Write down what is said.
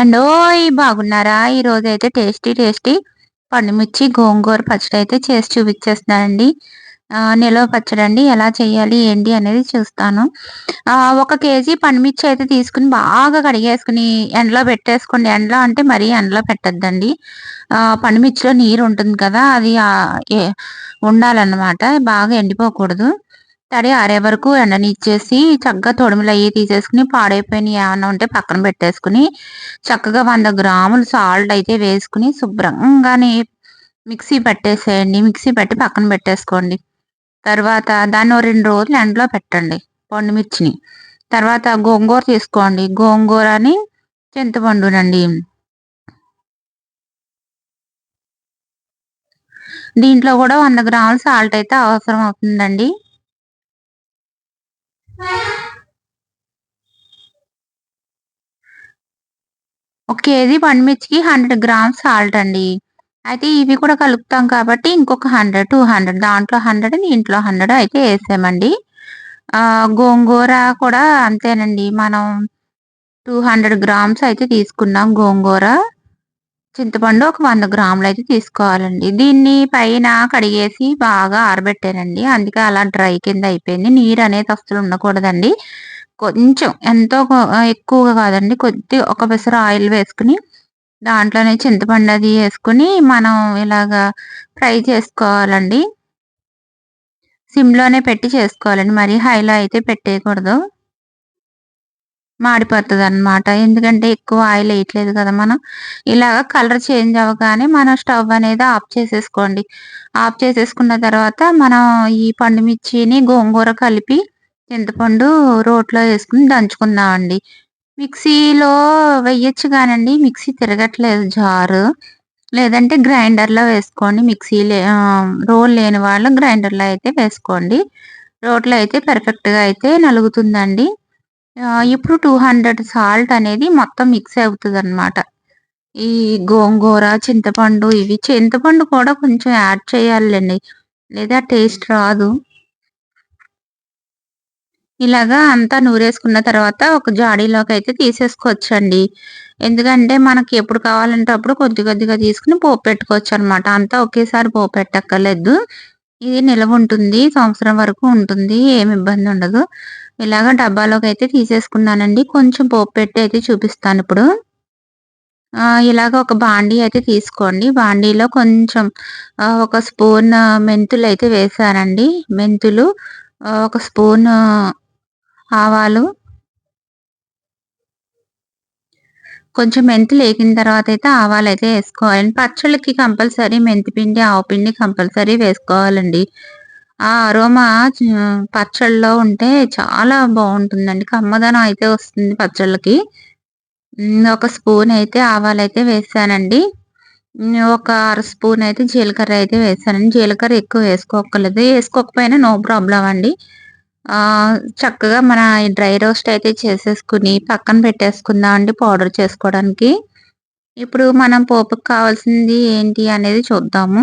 And ఓయ్ బాగున్నారా? ఈ రోజు అయితే టేస్టీ టేస్టీ పండుమిర్చి గోంగూర పచ్చడి అయితే చేసి చూపించేస్తున్నానండి. నిలవ పచ్చడి అండి ఎలా చేయాలి ఏంటి అనేది చూస్తాను. ఒక కేజీ పండుమిర్చి అయితే తీసుకుని బాగా కడిగేసుకుని ఎండలో పెట్టేసుకోండి. ఎండలో అంటే మరీ ఎండలో పెట్టద్దండి. పండుమిర్చిలో నీరు ఉంటుంది కదా అది ఉండాలన్నమాట. బాగా ఎండిపోకూడదు. తడి ఆరే వరకు ఎండనిచ్చేసి చక్కగా తొడుములు అయ్యి తీసేసుకుని పాడైపోయినవి ఏమైనా ఉంటే పక్కన పెట్టేసుకుని చక్కగా వంద గ్రాములు సాల్ట్ అయితే వేసుకుని శుభ్రంగానే మిక్సీ పెట్టేసేయండి. మిక్సీ పెట్టి పక్కన పెట్టేసుకోండి. తర్వాత దాన్ని రెండు రోజులు ఎండలో పెట్టండి పండుమిర్చిని తర్వాత గోంగూర తీసుకోండి. గోంగూరని చింతపండునండి. దీంట్లో కూడా వంద గ్రాములు సాల్ట్ అయితే అవసరం అవుతుందండి ఒక కేజీ పండుమిర్చికి హండ్రెడ్ గ్రామ్స్ సాల్ట్ అండి. అయితే ఇవి కూడా కలుపుతాం కాబట్టి ఇంకొక హండ్రెడ్ టూ హండ్రెడ్ దాంట్లో హండ్రెడ్ దీంట్లో హండ్రెడ్ అయితే వేసామండి గోంగూర కూడా అంతేనండి. మనం టూ హండ్రెడ్ గ్రామ్స్ అయితే తీసుకున్నాం గోంగూర. చింతపండు ఒక వంద గ్రాములు అయితే తీసుకోవాలండి. దీన్ని పైన కడిగేసి బాగా ఆరబెట్టానండి. అందుకే అలా డ్రై కింద అయిపోయింది. నీరు అనేది అస్సలు ఉండకూడదండి. కొంచెం ఎంతో ఎక్కువగా కాదండి. కొద్ది ఒక పెసర ఆయిల్ వేసుకుని దాంట్లోనే చింతపండు అది వేసుకుని మనం ఇలాగా ఫ్రై చేసుకోవాలండి. సిమ్లోనే పెట్టి చేసుకోవాలండి. మరి హైలో అయితే పెట్టేయకూడదు. మాడిపోతుంది అనమాట ఎందుకంటే ఎక్కువ ఆయిల్ వేయట్లేదు కదా మనం. ఇలాగ కలర్ చేంజ్ అవ్వగానే మనం స్టవ్ అనేది ఆఫ్ చేసేసుకోండి. ఆఫ్ చేసేసుకున్న తర్వాత మనం ఈ పండుమిర్చిని గోంగూర కలిపి చింతపండు రోట్లో వేసుకుని దంచుకుందామండి మిక్సీలో వేయచ్చు కానండి మిక్సీ తిరగట్లేదు జారు. లేదంటే గ్రైండర్లో వేసుకోండి మిక్సీ రోల్ లేని వాళ్ళు గ్రైండర్లో అయితే వేసుకోండి. రోట్లో అయితే పర్ఫెక్ట్గా అయితే నలుగుతుందండి. ఇప్పుడు టూ హండ్రెడ్ సాల్ట్ అనేది మొత్తం మిక్స్ అవుతుంది అనమాట ఈ గోంగూర చింతపండు ఇవి. చింతపండు కూడా కొంచెం యాడ్ చేయాలండి లేదా టేస్ట్ రాదు. ఇలాగా అంతా నూరేసుకున్న తర్వాత ఒక జాడీలోకి అయితే తీసేసుకోవచ్చండి. ఎందుకంటే మనకి ఎప్పుడు కావాలంటే అప్పుడు కొద్ది కొద్దిగా తీసుకుని పోపు పెట్టుకోవచ్చు అనమాట అంతా ఒకేసారి పోపు పెట్టక్కర్లేదు. ఇది నిలవ ఉంటుంది సంవత్సరం వరకు ఉంటుంది ఏమి ఇబ్బంది ఉండదు. ఇలాగ డబ్బాలోకి అయితే తీసేసుకున్నానండి. కొంచెం పోపు పెట్టి అయితే చూపిస్తాను ఇప్పుడు. ఇలాగ ఒక బాండీ అయితే తీసుకోండి. బాండీలో కొంచెం ఒక స్పూన్ మెంతులు అయితే వేసానండి. మెంతులు ఒక స్పూన్ ఆవాలు. కొంచెం మెంతి లేకిన తర్వాత అయితే ఆవాలు అయితే వేసుకోవాలి. పచ్చళ్ళకి కంపల్సరీ మెంతి పిండి ఆవు పిండి కంపల్సరీ వేసుకోవాలండి. ఆ అరోమా పచ్చళ్ళలో ఉంటే చాలా బాగుంటుందండి. కమ్మదనం అయితే వస్తుంది పచ్చళ్ళకి. ఒక స్పూన్ అయితే ఆవాలు అయితే వేసానండి. ఒక అర స్పూన్ అయితే జీలకర్ర అయితే వేసానండి. జీలకర్ర ఎక్కువ వేసుకోకలేదు వేసుకోకపోయినా నో ప్రాబ్లం అండి. చక్కగా మన డ్రై రోస్ట్ అయితే చేసేసుకుని పక్కన పెట్టేసుకుందాం అండి పౌడర్ చేసుకోవడానికి. ఇప్పుడు మనం పోపుకు కావాల్సింది ఏంటి అనేది చూద్దాము.